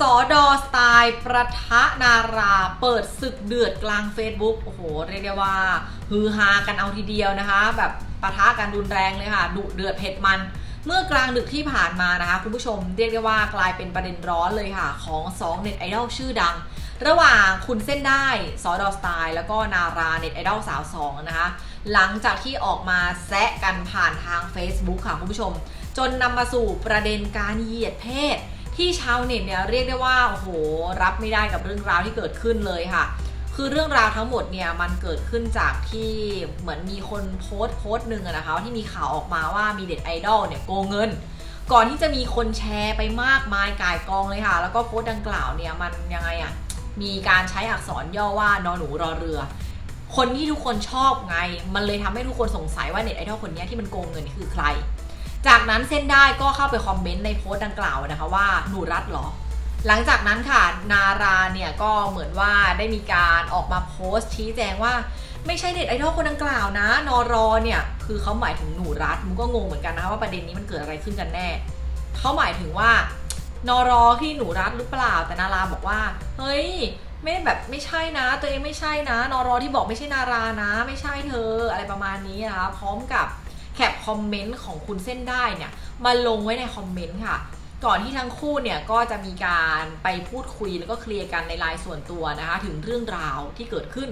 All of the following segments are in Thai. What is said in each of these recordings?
สอดอสไตล์ประทะนาราเปิดศึกเดือดกลาง Facebook โอ้โห เรียกได้ว่า ฮือฮากันเอาทีเดียวนะคะ แบบปะทะกันรุนแรงเลยค่ะ ดุเดือดเผ็ดมัน เมื่อกลางดึกที่ผ่านมานะคะ คุณผู้ชมเรียกได้ว่ากลายเป็นประเด็นร้อนเลยค่ะ ของ2เน็ตไอดอลชื่อดัง ระหว่างคุณเส้นได้สอดอสไตล์แล้วก็นาราเน็ตไอดอลสาวสองนะคะ หลังจากที่ออกมาแซะกันผ่านทาง Facebook ค่ะคุณผู้ชม จนนำมาสู่ประเด็นการเหยียดเพศ ที่ชาวเน็ตเนี่ยเรียกได้ว่าโอ้โหรับไม่ได้กับเรื่องราวที่เกิดขึ้นเลยค่ะ คือเรื่องราวทั้งหมดเนี่ยมันเกิดขึ้นจากที่เหมือนมีคนโพสต์โพสต์หนึ่งนะคะที่มีข่าวออกมาว่ามีเด็ดไอดอลเนี่ยโกงเงิน ก่อนที่จะมีคนแชร์ไปมากมายกายกองเลยค่ะ แล้วก็โพสต์ดังกล่าวเนี่ยมันยังไงอะมีการใช้อักษรย่อว่านอหนูรอเรือ คนที่ทุกคนชอบไง มันเลยทำให้ทุกคนสงสัยว่าเน็ตไอดอลคนนี้ที่มันโกงเงินคือใคร จากนั้นเส้นได้ก็เข้าไปคอมเมนต์ในโพสต์ดังกล่าวนะคะว่าหนูรัดเหรอ หลังจากนั้นค่ะนาราเนี่ยก็เหมือนว่าได้มีการออกมาโพสต์ชี้แจงว่าไม่ใช่เด็ดไอดอลคนดังกล่าวนะ นอรอเนี่ยคือเขาหมายถึงหนูรัดมึงก็งงเหมือนกันนะคะว่าประเด็นนี้มันเกิดอะไรขึ้นกันแน่เขาหมายถึงว่านอรอที่หนูรัดหรือเปล่าแต่นาราบอกว่า เฮ้ย ไม่แบบไม่ใช่นะ ตัวเองไม่ใช่นะ นอรอที่บอกไม่ใช่นารานะ ไม่ใช่เธอ อะไรประมาณนี้นะคะพร้อมกับ คปคอมเมนต์ของคุณเส้นได้เนี่ยมาลงไว้ในคอมเมนต์ค่ะ ก่อนที่ทั้งคู่เนี่ยก็จะมีการไปพูดคุยแล้วก็เคลียร์กันในไลน์ส่วนตัวนะคะถึงเรื่องราวที่เกิดขึ้น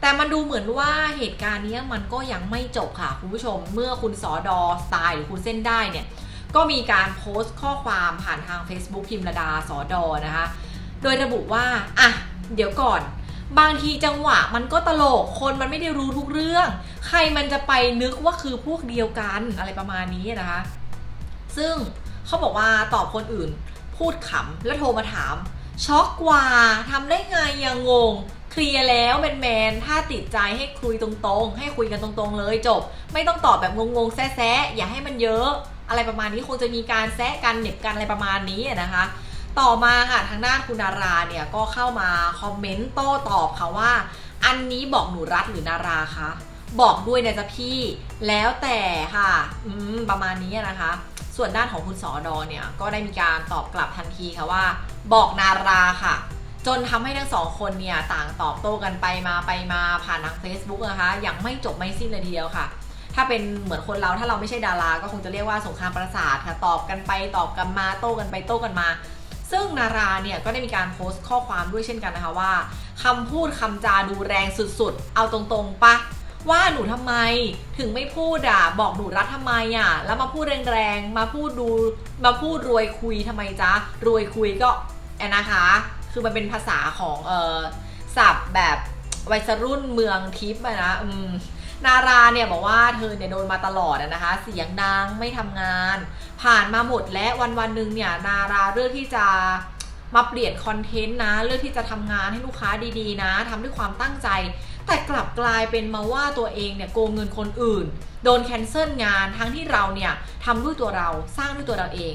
แต่มันดูเหมือนว่าเหตุการณ์เนี้ยมันก็ยังไม่จบค่ะคุณผู้ชม เมื่อคุณสอดอสไตล์หรือคุณเส้นได้เนี่ยก็มีการโพสต์ข้อความผ่านทาง Facebook พิมระดาสอดอนะคะ โดยระบุว่าอะเดี๋ยวก่อน บางทีจังหวะมันก็ตลก คนมันไม่ได้รู้ทุกเรื่อง ใครมันจะไปนึกว่าคือพวกเดียวกันอะไรประมาณนี้นะคะ ซึ่งเขาบอกว่าตอบคนอื่น พูดขำแล้วโทรมาถาม ช็อกกว่าทำได้ไงยังงงเคลียร์แล้วแมนแมนถ้าติดใจให้คุยตรงๆ ให้คุยกันตรงๆเลยจบ ไม่ต้องตอบแบบงงๆแซะๆอย่าให้มันเยอะ อะไรประมาณนี้คงจะมีการแซะกันเหน็บกันอะไรประมาณนี้นะคะ ต่อมาค่ะทางด้านคุณนาราเนี่ยก็เข้ามาคอมเมนต์โต้ตอบค่ะว่า อันนี้บอกหนูรัฐหรือนาราคะบอกด้วยนะจ๊ะพี่แล้วแต่ค่ะอืมประมาณนี้นะคะ ส่วนด้านของคุณสอดอเนี่ยก็ได้มีการตอบกลับทันทีค่ะว่า บอกนาราค่ะ จนทำให้ทั้งสองคนเนี่ยต่างตอบโต้กันไปมาไปมาผ่านทาง Facebook นะคะอย่างไม่จบไม่สิ้นเลยทีเดียวค่ะถ้าเป็นเหมือนคนเราถ้าเราไม่ใช่ดารา ก็คงจะเรียกว่าสงครามประสาทค่ะ ตอบกันไปตอบกันมาโต้กันไปโต้กันมา ซึ่งนาราเนี่ยก็ได้มีการโพสต์ข้อความด้วยเช่นกันนะคะว่าคำพูดคำจาดูแรงสุดๆ เอาตรงๆปะว่าหนูทำไมถึงไม่พูดอะบอกหนูรัฐทำไมอะแล้วมาพูดแรงๆมาพูดดูมาพูดรวยคุยทำไมจ๊ะรวยคุยก็แอนนะคะ คือมันเป็นภาษาของเออศัพท์แบบวัยรุ่นเมืองทิพย์นะอืม นาราเนี่ยบอกว่าเธอเนี่ยโดนมาตลอดนะคะ เสียงดังไม่ทำงาน ผ่านมาหมดและวันวันหนึ่งเนี่ยนาราเลือกที่จะมาเปลี่ยนคอนเทนต์นะเลือกที่จะทำงานให้ลูกค้าดีๆ นะทำด้วยความตั้งใจ แต่กลับกลายเป็นมาว่าตัวเองเนี่ยโกงเงินคนอื่น โดนแคนเซิลงานทั้งที่เราเนี่ยทำด้วยตัวเราสร้างด้วยตัวเราเอง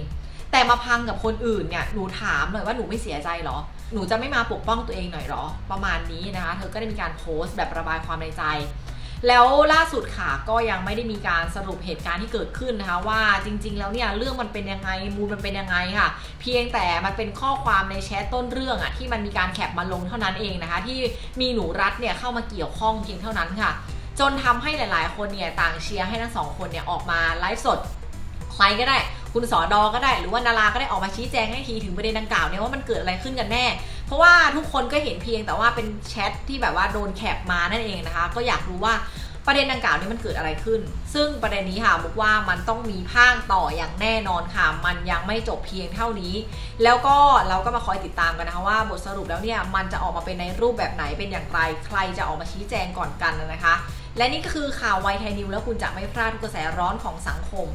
แต่มาพังกับคนอื่นเนี่ยหนูถามหน่อยว่าหนูไม่เสียใจเหรอ หนูจะไม่มาปกป้องตัวเองหน่อยเหรอ ประมาณนี้นะคะ เธอก็ได้มีการโพสต์แบบระบายความในใจ แล้วล่าสุดค่ะก็ยังไม่ได้มีการสรุปเหตุการณ์ที่เกิดขึ้นนะคะว่าจริง ๆ แล้วเนี่ยเรื่องมันเป็นยังไงมูลมันเป็นยังไงค่ะ เพียงแต่มันเป็นข้อความในแชทต้นเรื่องอะที่มันมีการแคปมาลงเท่านั้นเองนะคะ ที่มีหนูรัฐเนี่ยเข้ามาเกี่ยวข้องเพียงเท่านั้นค่ะ จนทำให้หลาย ๆ คนเนี่ยต่างเชียร์ให้ทั้งสองคนเนี่ยออกมาไลฟ์สด ใครก็ได้ คุณสอดอก็ได้ หรือว่านาราก็ได้ออกมาชี้แจงให้ทีถึงประเด็นดังกล่าวเนี่ยว่ามันเกิดอะไรขึ้นกันแน่ เพราะว่าทุกคนก็เห็นเพียงแต่ว่าเป็นแชทที่แบบว่าโดนแคปมานั่นเองนะคะ ก็อยากรู้ว่าประเด็นดังกล่าวนี้มันเกิดอะไรขึ้น ซึ่งประเด็นนี้ค่ะมุกว่ามันต้องมีภาคต่ออย่างแน่นอนค่ะ มันยังไม่จบเพียงเท่านี้ แล้วก็เราก็มาคอยติดตามกันนะคะว่าบทสรุปแล้วเนี่ยมันจะออกมาเป็นในรูปแบบไหนเป็นอย่างไร ใครจะออกมาชี้แจงก่อนกันนะคะ และนี่ก็คือข่าวไวไทยนิวแล้วคุณจะไม่พลาดทุกกระแสร้อนของสังคม